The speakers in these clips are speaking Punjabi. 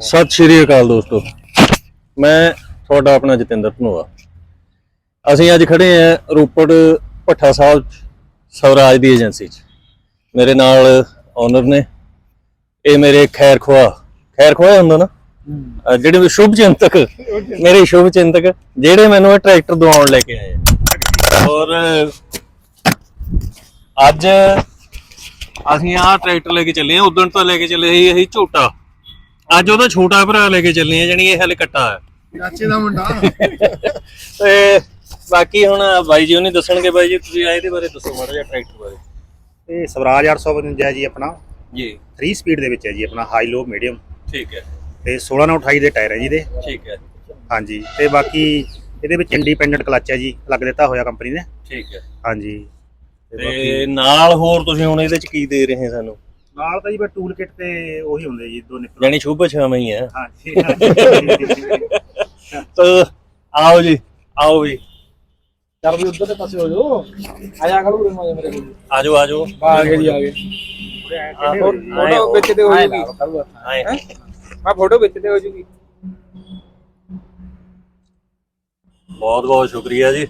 ਸਤਿ ਸ਼੍ਰੀ ਅਕਾਲ ਦੋਸਤੋ। ਮੈਂ ਤੁਹਾਡਾ ਆਪਣਾ ਜਤਿੰਦਰ ਧਨੋਆ। ਅਸੀਂ ਅੱਜ ਖੜੇ ਆਂ ਰੋਪੜ ਭੱਠਾ ਸਾਹਿਬ ਸਵਰਾਜ ਦੀ ਏਜੰਸੀ 'ਚ। ਮੇਰੇ ਨਾਲ ਓਨਰ ਨੇ। ਇਹ ਮੇਰੇ ਖੈਰ ਖੁਆ। ਖੈਰ ਖੁਆ ਹੁੰਦਾ ਨਾ? ਜਿਹੜੇ ਸ਼ੁਭ ਚਿੰਤਕ। ਮੇਰੇ ਸ਼ੁਭ ਚਿੰਤਕ, ਜਿਹੜੇ ਮੈਨੂੰ ਇਹ ਟਰੈਕਟਰ ਦਵਾਉਣ ਲੈ ਕੇ ਆਏ ਔਰ ਅੱਜ ਅਸੀਂ ਆਹ ਟਰੈਕਟਰ ਲੈ ਕੇ ਚੱਲੇ ਆ ਉਦੋਂ ਤਾਂ ਲੈ ਕੇ ਚੱਲੇ ਸੀ ਅਸੀਂ ਝੋਟਾ। ਅੱਜ ਉਹਦਾ ਛੋਟਾ ਭਰਾ ਲੈ ਕੇ ਚੱਲੇ ਆ ਜਾਨੀ ਇਹ ਹਲੇ ਕੱਟਾ ਹੈ ਚਾਚੇ ਦਾ ਮੁੰਡਾ। ਤੇ ਬਾਕੀ ਹੁਣ ਬਾਈ ਜੀ ਉਹਨੇ ਦੱਸਣਗੇ ਬਾਈ ਜੀ ਤੁਸੀਂ ਇਹਦੇ ਬਾਰੇ ਦੱਸੋ ਮਾੜਾ ਜਿਹਾ ਟਰੈਕਟਰ ਬਾਰੇ। ਇਹ ਸਵਰਾਜ 852 ਹੈ ਜੀ ਆਪਣਾ। ਜੀ। 3 ਸਪੀਡ ਦੇ ਵਿੱਚ ਹੈ ਜੀ ਆਪਣਾ ਹਾਈ ਲੋ ਮੀਡੀਅਮ ਠੀਕ ਹੈ। ਤੇ 16 ਨਾਲ 28 ਦੇ ਟਾਇਰ ਹੈ ਜੀ ਇਹਦੇ। ਠੀਕ ਹੈ। ਹਾਂਜੀ ਤੇ ਬਾਕੀ ਇਹਦੇ ਵਿੱਚ ਇੰਡੀਪੈਂਡੈਂਟ ਕਲੱਚ ਹੈ ਜੀ ਲੱਗ ਦਿੱਤਾ ਹੋਇਆ ਕੰਪਨੀ ਨੇ। ਠੀਕ ਹੈ। ਹਾਂਜੀ। ਤੇ ਨਾਲ ਹੋਰ ਤੁਸੀਂ ਹੁਣ ਇਹਦੇ ਚ ਕੀ ਦੇ ਰਹੇ ਸਾਨੂੰ? ਨਾਲ ਤਾਂ ਜੀ ਬਸ ਟੂਲ ਕਿਟ ਤੇ ਉਹੀ ਹੁੰਦੇ ਜੀ ਦੋ ਨਿੱਪਲ ਜਾਨੀ ਸ਼ੁਭ ਛਾਵਾਂ ਹੀ ਹੈ। ਹਾਂਜੀ ਹਾਂਜੀ। ਤਾਂ ਆਓ ਜੀ ਆਓ ਜੀ। ਚੱਲ ਵੀ ਉਧਰ ਦੇ ਪਾਸੇ ਹੋ ਜਾਓ। ਆਇਆ ਖੜੂ ਮੇਰੇ ਮੇਰੇ ਕੋਲ। ਆਜੋ ਆਜੋ ਆ ਗਏ ਜੀ ਆ ਗਏ। ਫੋਟੋ ਵਿੱਚ ਤੇ ਹੋ ਜੂਗੀ। ਆਏ। ਮੈਂ ਫੋਟੋ ਵਿੱਚ ਤੇ ਹੋ ਜੂਗੀ। ਬਹੁਤ ਬਹੁਤ ਸ਼ੁਕਰੀਆ ਜੀ।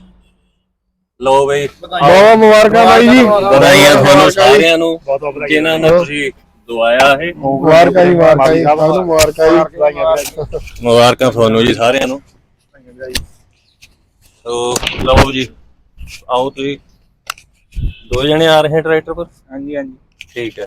ਲਓ ਬਈ। ਬਹੁਤ ਮੁਬਾਰਕਾਂ ਬਾਈ ਜੀ। ਵਧਾਈਆਂ ਤੁਹਾਨੂੰ ਸਾਰਿਆਂ ਨੂੰ ਜਿਨ੍ਹਾਂ ਨੇ ਤੁਸੀਂ ਦਵਾਇਆ ਇਹ। ਮੁਬਾਰਕਾਂ ਜੀ ਮੁਬਾਰਕਾਂ ਜੀ। ਸਭ ਨੂੰ ਮੁਬਾਰਕਾਂ ਜੀ। ਮੁਬਾਰਕਾਂ ਤੁਹਾਨੂੰ ਜੀ ਸਾਰਿਆਂ ਨੂੰ। ਸੋ ਲਓ ਜੀ ਆਓ ਤੁਸੀਂ। ਦੋ ਜਣੇ ਆ ਰਹੇ ਹੈ ਟਰੈਕਟਰ ਪਰ? ਹਾਂਜੀ ਹਾਂਜੀ। ਠੀਕ ਹੈ।